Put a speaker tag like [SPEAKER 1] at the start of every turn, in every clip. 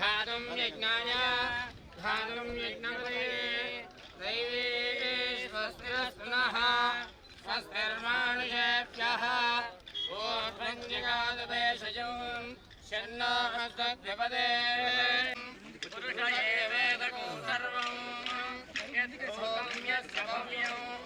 [SPEAKER 1] धातुं यज्ञाय धातुं यज्ञपदे दैवे स्वस्तिरस्तुनः स्वस्तिर्मानुषेभ्यः ऊर्ध्वञ्जिगादपेशजं शन्नो हस्तद्विपदे पुरुष एवेदको सर्वम् ॐ यस्य भव्यम्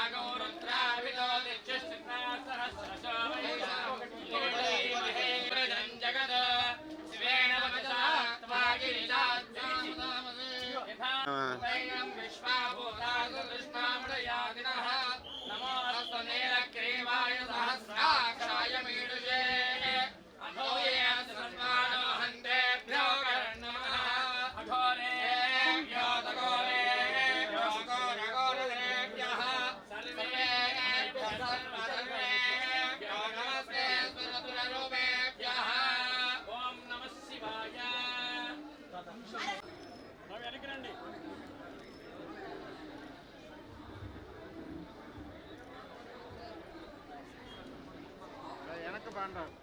[SPEAKER 2] எனக்கு வேண்டாம்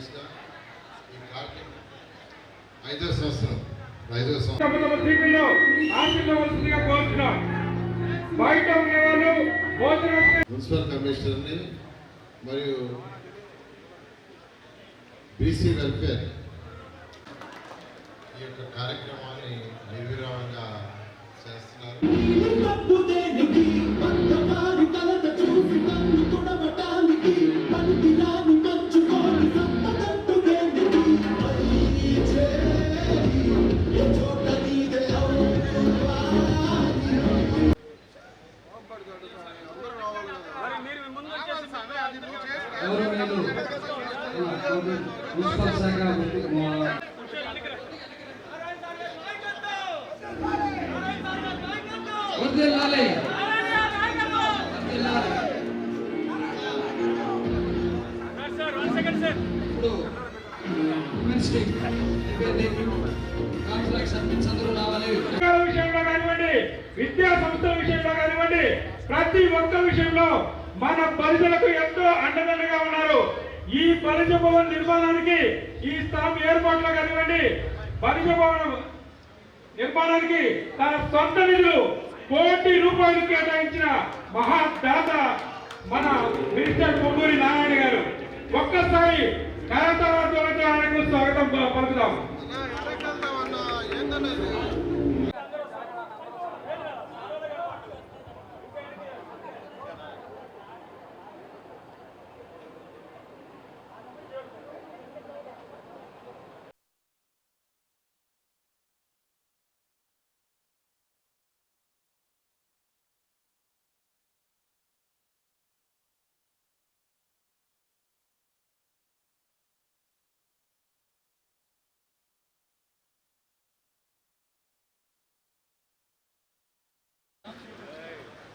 [SPEAKER 2] కంటిన్యూస్గా ఈ కార్యక్రమం ఐదో సంవత్సరం ఐదో సంవత్సరం. మున్సిపల్ కమిషనర్ని మరియు బీసీ వెల్ఫేర్ ఈ యొక్క కార్యక్రమాన్ని నిర్విరామంగా చేస్తున్నారు.
[SPEAKER 3] మున్సిపల్ శాఖ ఇప్పుడు
[SPEAKER 4] విషయంలో కానివ్వండి విద్యా సంస్థల విషయంలో కానివ్వండి ప్రతి ఒక్క విషయంలో మన ప్రజలకు ఎంతో అండదండగా ఉన్నారు ఈ పరిచయ భవన్ నిర్మాణానికి ఈ స్థలం ఏర్పాట్లో కానివ్వండి పరిచయ భవనం నిర్మాణానికి తన సొంత నిధులు కోటి రూపాయలు కేటాయించిన మహాదాత మన మినిస్టర్ కొమ్మూరి నారాయణ గారు. ఒక్కసారి కరతాళాలతో స్వాగతం ప- పలుకుదాం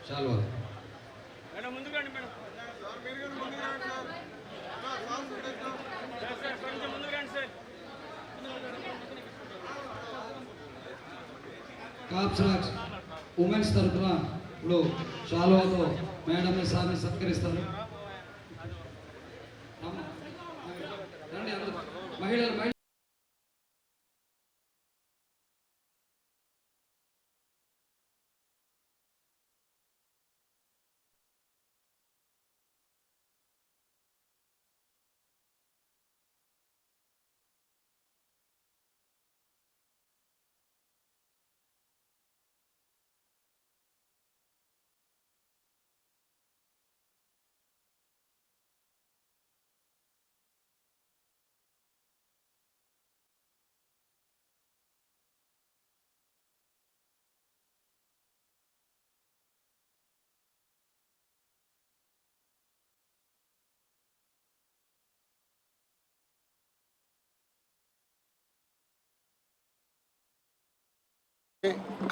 [SPEAKER 3] చాలు కాప్స్ రాక్స్ ఉమెన్స్ తరఫున ఇప్పుడు షాలువాతో మేడంని సార్ని సత్కరిస్తారు. మహిళలు మహిళ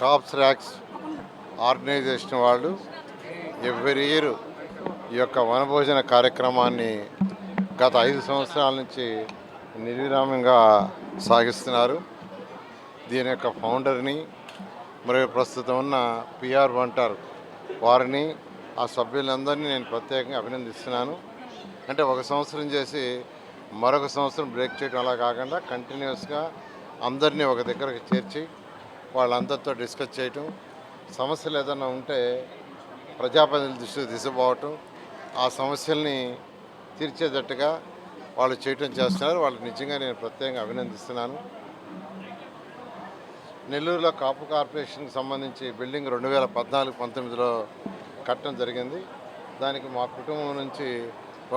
[SPEAKER 5] కాప్స్ ర్యాక్స్ ఆర్గనైజేషన్ వాళ్ళు ఎవ్రీ ఇయర్ ఈ యొక్క వనభోజన కార్యక్రమాన్ని గత ఐదు సంవత్సరాల నుంచి నిర్విరామంగా సాగిస్తున్నారు. దీని యొక్క ఫౌండర్ని మరియు ప్రస్తుతం ఉన్న పిఆర్ వంటారు వారిని ఆ సభ్యులందరినీ నేను ప్రత్యేకంగా అభినందిస్తున్నాను. అంటే ఒక సంవత్సరం చేసి మరొక సంవత్సరం బ్రేక్ చేయడం అలా కాకుండా కంటిన్యూస్గా అందరినీ ఒక దగ్గరకు చేర్చి వాళ్ళందరితో డిస్కస్ చేయటం సమస్యలు ఏదైనా ఉంటే ప్రజాప్రతినిధుల దృష్టికి తీసుకుపోవటం ఆ సమస్యల్ని తీర్చేటట్టుగా వాళ్ళు చేయటం చేస్తున్నారు. వాళ్ళకి నిజంగా నేను ప్రత్యేకంగా అభినందిస్తున్నాను. నెల్లూరులో కాపు కార్పొరేషన్కి సంబంధించి బిల్డింగ్ రెండు వేల పద్నాలుగు పంతొమ్మిదిలో కట్టడం జరిగింది. దానికి మా కుటుంబం నుంచి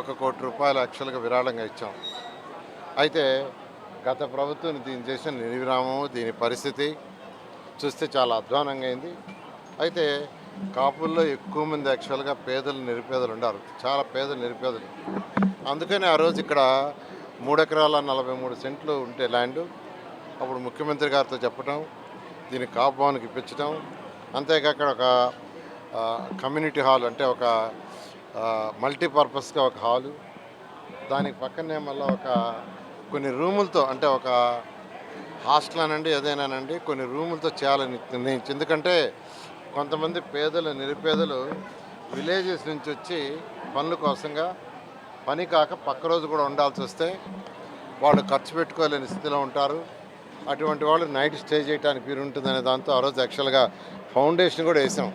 [SPEAKER 5] ఒక కోటి రూపాయలు యాక్చువల్గా విరాళంగా ఇచ్చాం. అయితే గత ప్రభుత్వం దీని చేసిన నిర్విరామము దీని పరిస్థితి చూస్తే చాలా అధ్వానంగా అయింది. అయితే కాపుల్లో ఎక్కువ మంది యాక్చువల్గా పేదలు నిరుపేదలు ఉన్నారు చాలా పేదలు నిరుపేదలు. అందుకని ఆ రోజు ఇక్కడ మూడు ఎకరాల నలభై మూడు సెంట్లు ఉంటే ల్యాండ్. అప్పుడు ముఖ్యమంత్రి గారితో చెప్పటం దీన్ని కాపు భవన్కి ఇప్పించడం అంతేకాక ఒక కమ్యూనిటీ హాల్ అంటే ఒక మల్టీపర్పస్గా ఒక హాలు. దానికి పక్కనే మళ్ళీ ఒక కొన్ని రూములతో అంటే ఒక హాస్టల్ అనండి ఏదైనానండి కొన్ని రూములతో చేయాలని నిర్ణయించి ఎందుకంటే కొంతమంది పేదలు నిరుపేదలు విలేజెస్ నుంచి వచ్చి పనుల కోసంగా పని కాక పక్క రోజు కూడా ఉండాల్సి వస్తే వాళ్ళు ఖర్చు పెట్టుకోలేని స్థితిలో ఉంటారు. అటువంటి వాళ్ళు నైట్ స్టే చేయడానికి వీలు ఉంటుందనే దాంతో ఆ రోజు యాక్చువల్గా ఫౌండేషన్ కూడా వేసాం.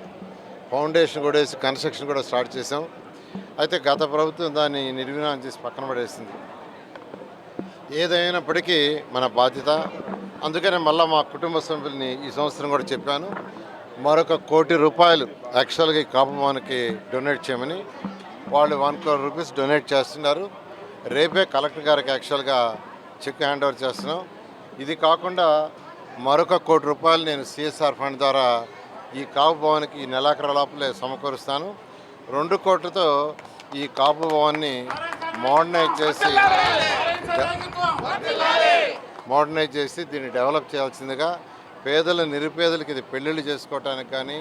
[SPEAKER 5] ఫౌండేషన్ కూడా వేసి కన్స్ట్రక్షన్ కూడా స్టార్ట్ చేసాం. అయితే గత ప్రభుత్వం దాన్ని నిర్వీణం చేసి పక్కన పడేసింది. ఏదైనప్పటికీ మన బాధ్యత అందుకనే మళ్ళీ మా కుటుంబ సభ్యుల్ని ఈ సంవత్సరం కూడా చెప్పాను మరొక కోటి రూపాయలు యాక్చువల్గా ఈ కాపమానికి డొనేట్ చేయమని వాళ్ళు వన్ క్రోర్ రూపీస్ డొనేట్ చేస్తున్నారు రేపే కలెక్టర్ గారికి యాక్చువల్గా చెక్ హ్యాండ్ ఓవర్ చేస్తున్నాం ఇది కాకుండా మరొక కోటి రూపాయలు నేను సిఎస్ఆర్ ఫండ్ ద్వారా ఈ కాపు భవన్కి ఈ నెలాఖరు లోపలే సమకూరుస్తాను రెండు కోట్లతో ఈ కాపు భవన్ని మోడర్నైజ్ చేసి మోడర్నైజ్ చేసి దీన్ని డెవలప్ చేయాల్సిందిగా పేదల నిరుపేదలకి ఇది పెళ్ళిళ్ళు చేసుకోవటానికి కానీ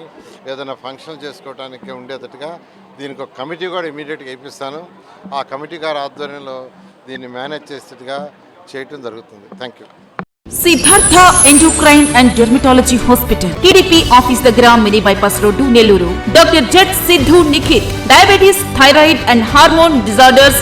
[SPEAKER 5] ఏదైనా ఫంక్షన్ చేసుకోవటానికి ఉండేటట్టుగా దీనికి ఒక కమిటీ కూడా ఇమీడియట్గా ఇప్పిస్తాను ఆ కమిటీ గారి ఆధ్వర్యంలో దీన్ని మేనేజ్ చేసేట్టుగా చేయటం జరుగుతుంది. Thank you
[SPEAKER 3] Siddhartha endocrine and dermatology hospital TDP office దగ్గర mini bypass road Nellore. Doctor jet Siddhu Nikhit diabetes thyroid and hormone disorders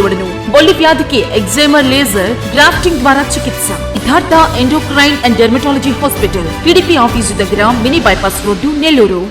[SPEAKER 3] చేయబడును బొల్లి వ్యాధికి ఎగ్జైమర్ లేజర్ గ్రాఫ్టింగ్ ద్వారా చికిత్స. Siddhartha endocrine and dermatology hospital TDP office దగ్గర mini bypass road Nellore.